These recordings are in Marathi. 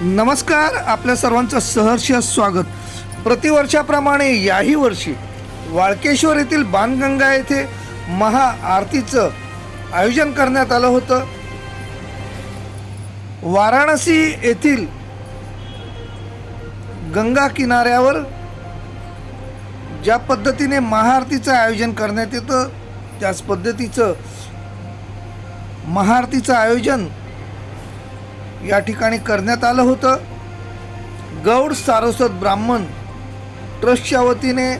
नमस्कार आपल्या सर्वांचं सहर्ष स्वागत. प्रतिवर्षाप्रमाणे याही वर्षी वाळकेश्वर येथील बाणगंगा येथे महाआरतीचं आयोजन करण्यात आलं होतं. वाराणसी येथील गंगा किनाऱ्यावर ज्या पद्धतीने महाआरतीचं आयोजन करण्यात येतं त्याच पद्धतीचं महाआरतीचं आयोजन या ठिकाणी करण्यात आलं होतं. गौड सारस्वत ब्राह्मण ट्रस्टच्या वतीने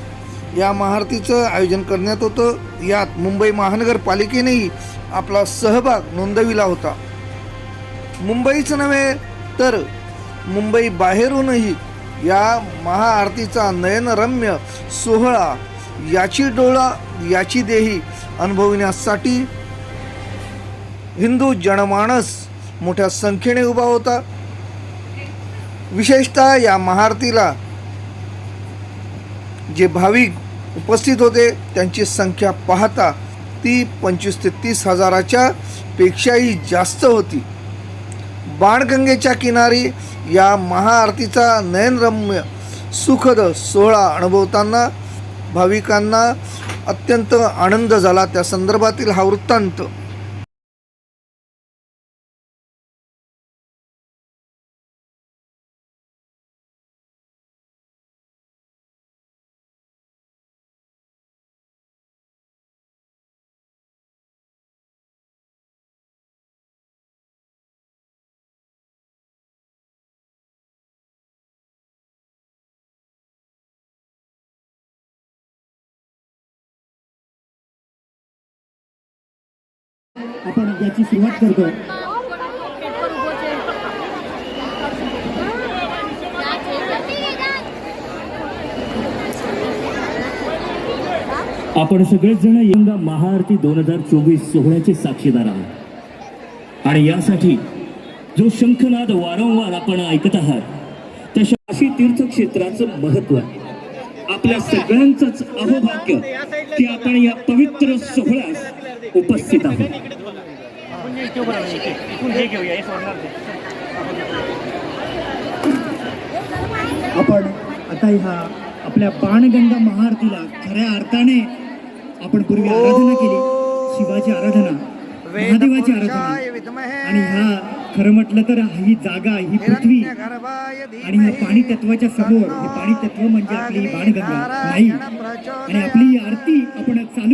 या महारतीचं आयोजन करण्यात होतं. यात मुंबई महानगरपालिकेनेही आपला सहभाग नोंदविला होता. मुंबईच नव्हे तर मुंबई बाहेरूनही या महाआरतीचा नयनरम्य सोहळा याची डोळा याची देही अनुभवण्यासाठी हिंदू जनमानस मोठ्या संख्येने उभा होता. विशेषतः या महाआरतीला जे भाविक उपस्थित होते त्यांची संख्या पाहता ती पंचवीस ते तीस हजाराच्या पेक्षाही जास्त होती. बाणगंगेच्या किनारी या महाआरतीचा नयनरम्य सुखद सोहळा अनुभवताना भाविकांना अत्यंत आनंद झाला. त्या संदर्भातील हा वृत्तांत आपण याची सुरुवात करतो. आपण सगळेच जण यंदा महाआरती दोन हजार चोवीस सोहळ्याचे साक्षीदार आहोत. आणि यासाठी जो शंखनाद वारंवार आपण ऐकत आहात त्या अशी तीर्थक्षेत्राचं महत्त्व आहे. आपल्या सगळ्यांचंच अहोभाग्य की आपण या पवित्र सोहळ्यास उपस्थित आहोत. आपण आता ह्या आपल्या बाणगंगा महाआरतीला खऱ्या अर्थाने आपण पूर्वी आराधना केली. शिवाची आराधना महादेवाची आराधना. आणि ह्या खरं म्हटलं तर ही जागा ही पृथ्वी आणि ह्या पाणी तत्वाच्या समोर हे पाणी तत्व म्हणजे आपली बाणगंगा नाही. आणि आपली ही आरती आपण चालू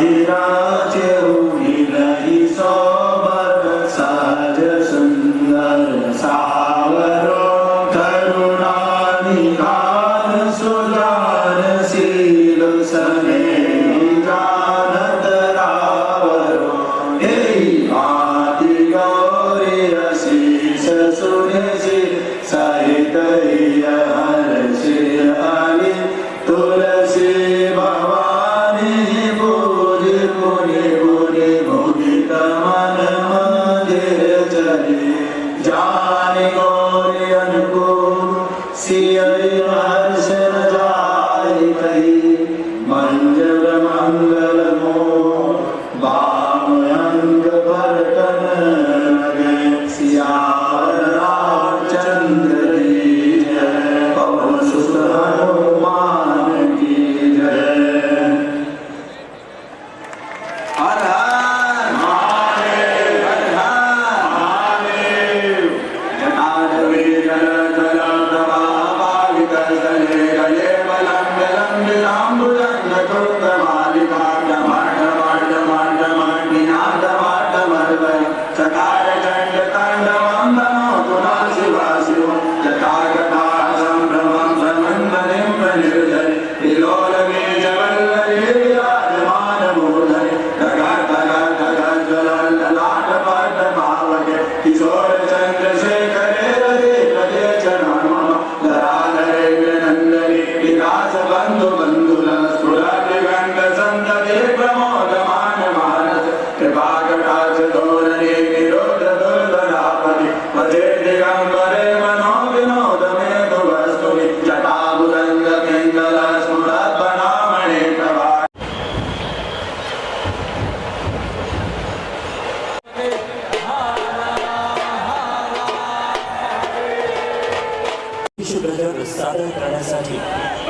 piedra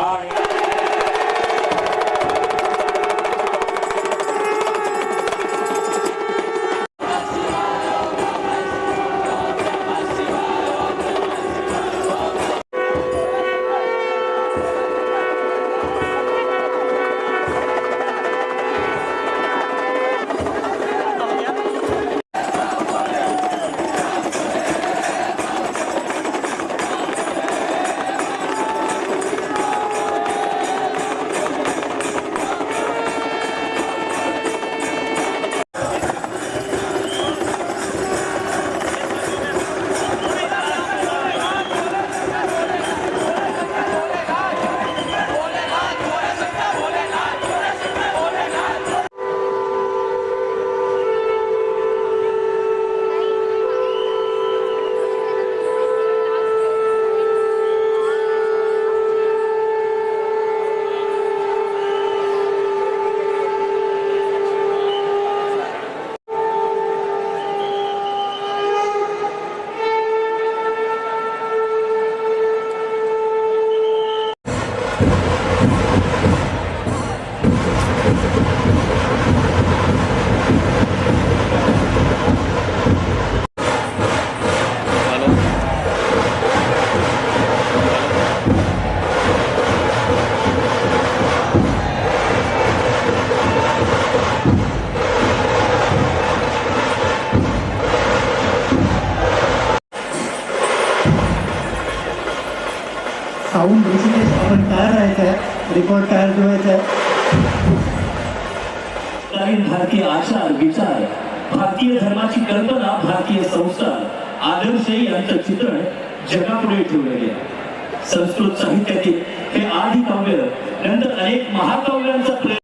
Bye. रिपोर्ट तयार ठेवायचा आहे. भारतीय आचार विचार भारतीय धर्माची कल्पना भारतीय संस्कार आदर्श यांचं चित्रण जगापुढे ठेवलं गेलं संस्कृत साहित्यातील हे आधी काव्य नंतर अनेक महाकाव्यांचा प्रयोग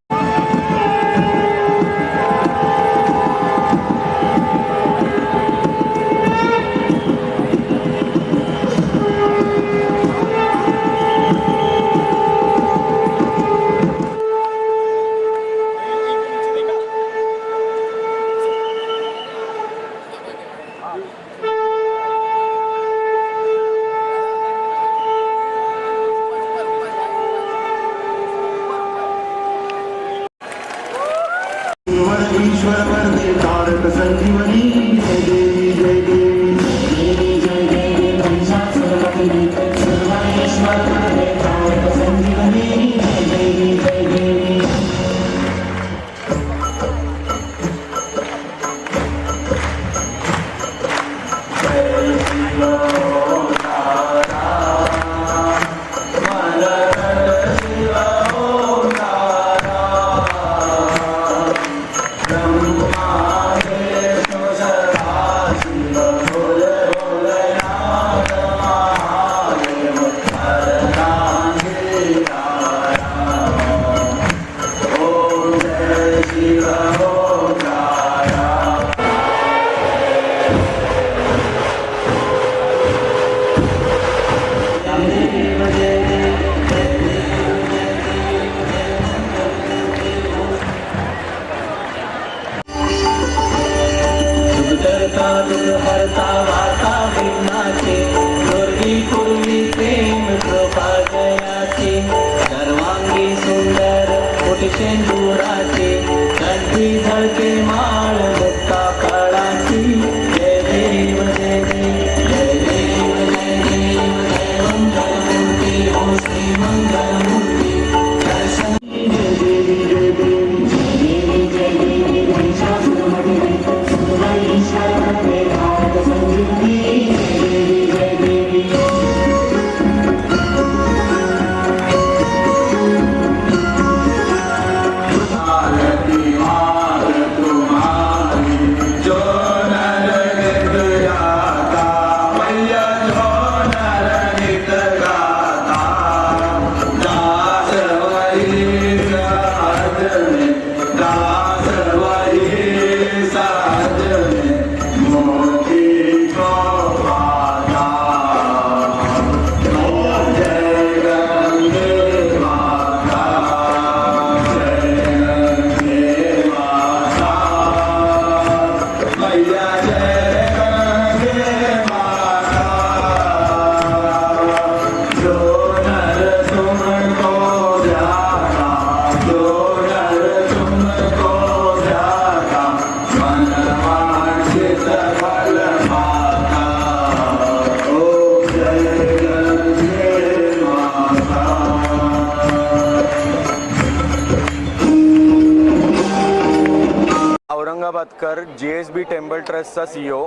Aurangabadkar G S B temple ट्रस्टचा C O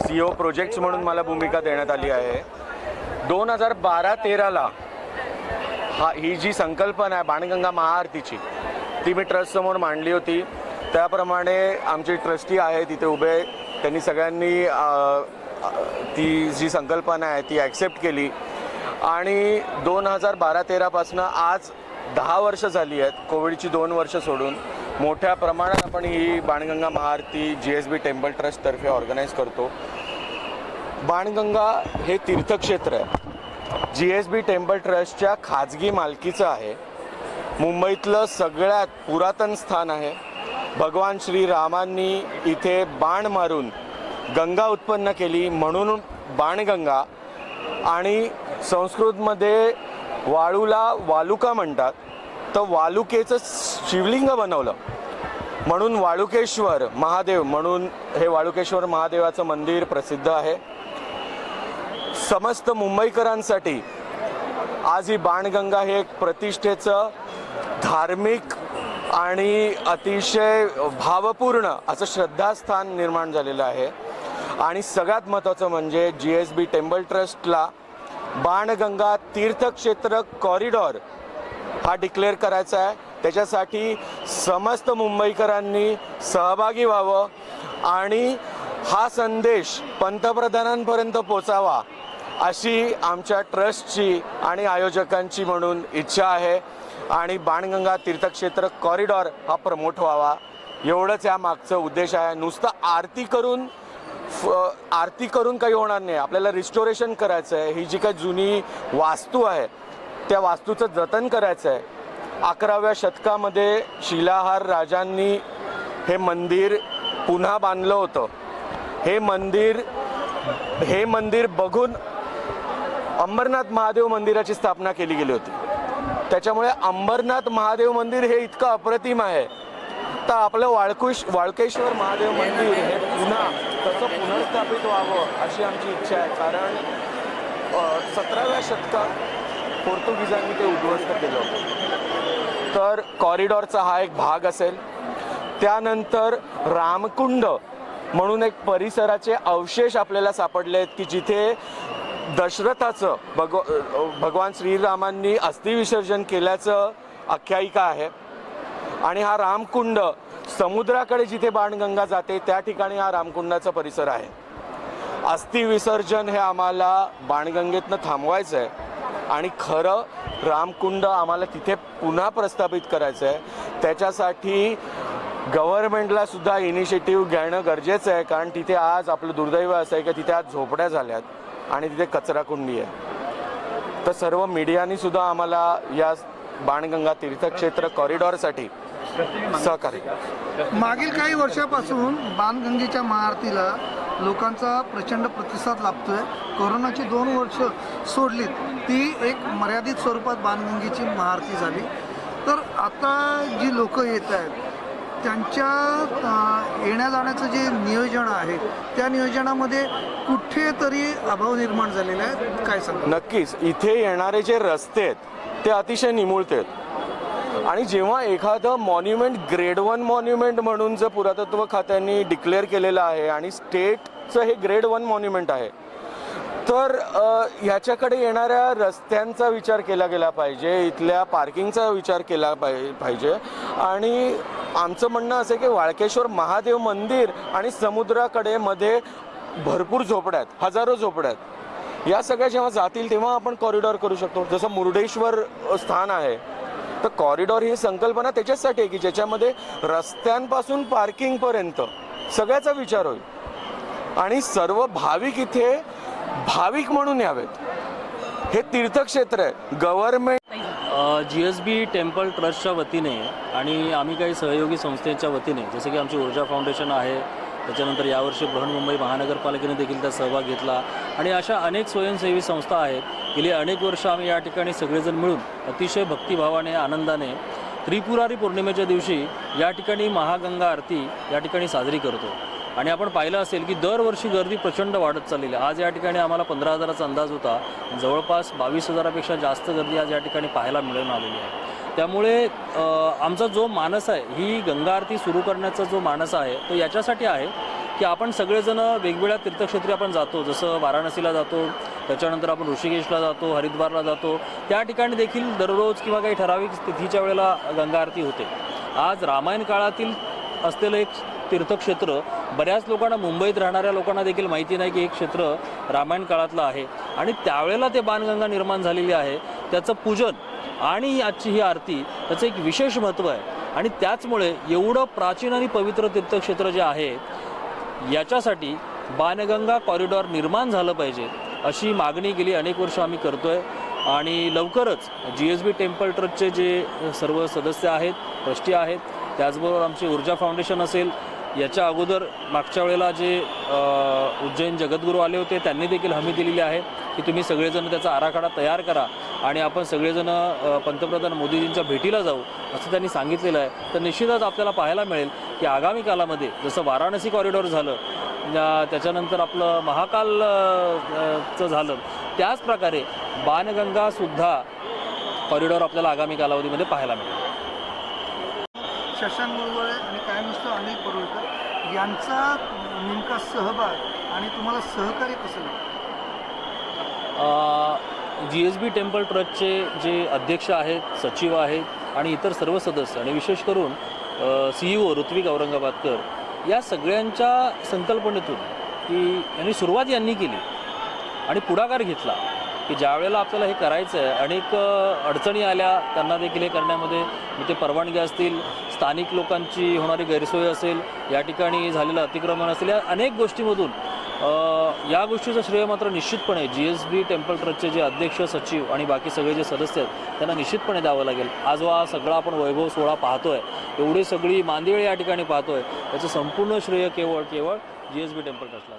C O projects म्हणून मला भूमिका देण्यात आली आहे. दोन हजार बारा तेराला हा ही जी संकल्पना आहे बाणगंगा महाआरतीची ती मी ट्रस्टसमोर मांडली होती. त्याप्रमाणे आमचे ट्रस्टी आहे तिथे उभे त्यांनी सगळ्यांनी ती जी संकल्पना आहे ती ॲक्सेप्ट केली. आणि दोन हजार बारा तेरापासनं आज दहा वर्ष झाली आहेत कोविडची दोन वर्ष सोडून. मोठ्या प्रमाणात आपण ही बाणगंगा महाआरती जी एस बी टेम्पल ट्रस्टतर्फे ऑर्गनाईज करतो. बाणगंगा हे तीर्थक्षेत्र आहे. जी एस बी टेम्पल ट्रस्टच्या खाजगी मालकीचं आहे. मुंबईतलं सगळ्यात पुरातन स्थान आहे. भगवान श्रीरामांनी इथे बाण मारून गंगा उत्पन्न केली म्हणून बाणगंगा आणि संस्कृतमध्ये वाळूला वालुका म्हणतात. तर वालुकेचं शिवलिंग बनवलं. म्हणून वाळुकेश्वर महादेव म्हणून हे वाळुकेश्वर महादेवाचं मंदिर प्रसिद्ध आहे. समस्त मुंबईकरांसाठी आज ही बाणगंगा हे एक प्रतिष्ठेचं धार्मिक आणि अतिशय भावपूर्ण असं श्रद्धास्थान निर्माण झालेलं आहे. आणि सगळ्यात महत्त्वाचं म्हणजे जी एस बी टेम्पल ट्रस्टला बाणगंगा तीर्थक्षेत्र कॉरिडॉर हा डिक्लेअर करायचा आहे. त्याच्यासाठी समस्त मुंबईकरांनी सहभागी व्हावं आणि हा संदेश पंतप्रधानांपर्यंत पोचावा अशी आमच्या ट्रस्टची आणि आयोजकांची म्हणून इच्छा आहे. आणि बाणगंगा तीर्थक्षेत्र कॉरिडॉर हा प्रमोट व्हावा. एवढंच या मागचं उद्देश आहे. नुसतं आरती करून फ- आरती करून काही होणार नाही. आपल्याला रिस्टोरेशन करायचं आहे ही जी काही जुनी वास्तू आहे त्या वास्तूचं जतन करायचं आहे अकराव्या शतकामध्ये शिलाहार राजांनी हे मंदिर पुन्हा बांधलं होतं. हे मंदिर हे मंदिर बघून अंबरनाथ महादेव मंदिराची स्थापना केली गेली होती. त्याच्यामुळे अंबरनाथ महादेव मंदिर हे इतकं अप्रतिम आहे. तर आपलं वाळकुश वाळकेश्वर महादेव मंदिर हे पुन्हा तसं पुनर्स्थापित व्हावं अशी आमची इच्छा आहे. कारण सतराव्या शतकात पोर्तुगीजांनी ते उद्ध्वस्त केलं. होतं तर कॉरिडॉरचा हा एक भाग असेल. त्यानंतर रामकुंड म्हणून एक परिसराचे अवशेष आपल्याला सापडले आहेत की जिथे दशरथाचं भगव भगवान श्रीरामांनी अस्थिविसर्जन केल्याचं आख्यायिका आहे. आणि हा रामकुंड समुद्राकडे जिथे बाणगंगा जाते त्या ठिकाणी हा रामकुंडाचा परिसर आहे. अस्थिविसर्जन हे आम्हाला बाणगंगेतनं थांबवायचं आहे आणि खरं रामकुंड आम्हाला तिथे पुन्हा प्रस्थापित करायचं आहे त्याच्यासाठी गव्हर्नमेंटला सुद्धा इनिशिएटिव्ह घेणं गरजेचं आहे कारण तिथे आज आपलं दुर्दैव असं आहे की तिथे आज झोपड्या झाल्यात. आणि तिथे कचराकुंडी आहे. तर सर्व मीडियानी सुद्धा आम्हाला या बाणगंगा तीर्थक्षेत्र कॉरिडॉरसाठी सहकार्य मागील काही वर्षापासून बाणगंगेच्या महाआरतीला लोकांचा प्रचंड प्रतिसाद लाभतोय. कोरोनाची दोन वर्ष सोडलीत ती एक मर्यादित स्वरूपात बाणगंगेची महाआरती झाली. तर आता जी लोक येत आहेत त्यांच्या येण्या जाण्याचं जे नियोजन आहे त्या नियोजनामध्ये कुठेतरी अभाव निर्माण झालेला आहे. काय सांग नक्कीच. इथे येणारे जे रस्ते आहेत ते अतिशय निमुळते आहेत. आणि जेव्हा एखादं मॉन्युमेंट ग्रेड वन मॉन्युमेंट म्हणून जर पुरातत्व खात्यांनी डिक्लेअर केलेलं आहे आणि स्टेटचं हे ग्रेड वन मॉन्युमेंट आहे तर ह्याच्याकडे येणाऱ्या रस्त्यांचा विचार केला गेला पाहिजे इथल्या पार्किंगचा विचार केला पाहि- पाहिजे. आणि आमचं म्हणणं असं आहे की वाळकेश्वर महादेव मंदिर आणि समुद्राकडे मध्ये भरपूर झोपड्या आहेत हजारो झोपड्या आहेत. या सगळ्या जेव्हा जातील तेव्हा आपण कॉरिडॉर करू शकतो. जसं मुर्डेश्वर स्थान आहे तर कॉरिडॉर ही संकल्पना त्याच्याचसाठी आहे की ज्याच्यामध्ये रस्त्यांपासून पार्किंगपर्यंत सगळ्याचा विचार होईल. आणि सर्व भाविक इथे भाविक म्हणून यावेत. हे तीर्थक्षेत्र आहे. Government G S B temple ट्रस्टच्या वतीने आणि आम्ही काही सहयोगी संस्थेच्या वतीने जसं की आमची ऊर्जा फाउंडेशन आहे त्याच्यानंतर यावर्षी बृहन्मुंबई महानगरपालिकेने देखील त्यात सहभाग घेतला. आणि अशा अनेक स्वयंसेवी संस्था आहेत. गेली अनेक वर्ष आम्ही या ठिकाणी सगळेजण मिळून अतिशय भक्तिभावाने आनंदाने त्रिपुरारी पौर्णिमेच्या दिवशी या ठिकाणी महागंगा आरती या ठिकाणी साजरी करतो. आणि आपण पाहिलं असेल की दरवर्षी गर्दी प्रचंड वाढत चाललेली आहे. आज या ठिकाणी आम्हाला पंधरा हजाराचा अंदाज होता. जवळपास बावीस हजारापेक्षा जास्त गर्दी आज या ठिकाणी पाहायला मिळून आलेली आहे. त्यामुळे आमचा जो मानस आहे ही गंगा आरती सुरू करण्याचा जो मानस आहे तो याच्यासाठी आहे की आपण सगळेजण वेगवेगळ्या तीर्थक्षेत्री आपण जातो. जसं वाराणसीला जातो त्याच्यानंतर आपण ऋषिकेशला जातो हरिद्वारला जातो. त्या ठिकाणी देखील दररोज किंवा काही ठराविक तिथीच्या वेळेला गंगा आरती होते. आज रामायण काळातील असलेलं एक तीर्थक्षेत्र बऱ्याच लोकांना मुंबईत राहणाऱ्या लोकांना देखील माहिती नाही की हे क्षेत्र रामायण काळातलं आहे. आणि त्यावेळेला ते बाणगंगा निर्माण झालेली आहे. त्याचं पूजन आणि आजची ही आरती त्याचं एक विशेष महत्त्व आहे. आणि त्याचमुळे एवढं प्राचीन आणि पवित्र तीर्थक्षेत्र जे आहे याच्यासाठी बाणगंगा कॉरिडॉर निर्माण झालं पाहिजे अशी मागणी गेली अनेक वर्ष आम्ही करतोय. आणि लवकरच जी एस बी टेम्पल ट्रस्टचे जे सर्व सदस्य आहेत ट्रस्टी आहेत त्याचबरोबर आमचे ऊर्जा फाउंडेशन असेल याच्या अगोदर मागच्या वेळेला जे उज्जैन जगद्गुरू आले होते त्यांनी देखील हमी दिलेली आहे की तुम्ही सगळेजण त्याचा आराखडा तयार करा आणि आपण सगळेजण पंतप्रधान मोदीजींच्या भेटीला जाऊ असं त्यांनी सांगितलेलं आहे. तर निश्चितच आपल्याला पाहायला मिळेल की आगामी कालामध्ये जसं वाराणसी कॉरिडॉर झालं त्याच्यानंतर आपलं महाकाल चं झालं त्याचप्रकारे बाणगंगासुद्धा कॉरिडॉर आपल्याला आगामी कालावधीमध्ये पाहायला मिळेल. शशांक मुरगुळे आणि कायमिस्टर अनिल परुळकर यांचा नेमका सहभाग आणि तुम्हाला सहकार्य कसं लागतं जी एस बी टेम्पल ट्रस्टचे जे अध्यक्ष आहेत सचिव आहेत आणि इतर सर्व सदस्य आणि विशेष करून C E O Rutvik Aurangabadkar या सगळ्यांच्या संकल्पनेतून की यांनी सुरुवात यांनी केली आणि पुढाकार घेतला की ज्या वेळेला आपल्याला हे करायचं आहे अनेक अडचणी आल्या त्यांना देखील हे करण्यामध्ये म्हणजे ते परवानगी असतील स्थानिक लोकांची होणारी गैरसोय असेल या ठिकाणी झालेलं अतिक्रमण असेल या अनेक गोष्टीमधून या गोष्टीचं श्रेय मात्र निश्चितपणे जी एस बी टेम्पल ट्रस्टचे जे अध्यक्ष सचिव आणि बाकी सगळे जे सदस्य आहेत त्यांना निश्चितपणे द्यावं लागेल. आज हा सगळा आपण वैभव सोहळा पाहतोय. एवढी सगळी मांदिळ या ठिकाणी पाहतोय. त्याचं संपूर्ण श्रेय केवळ केवळ जी एस बी टेम्पल ट्रस्टला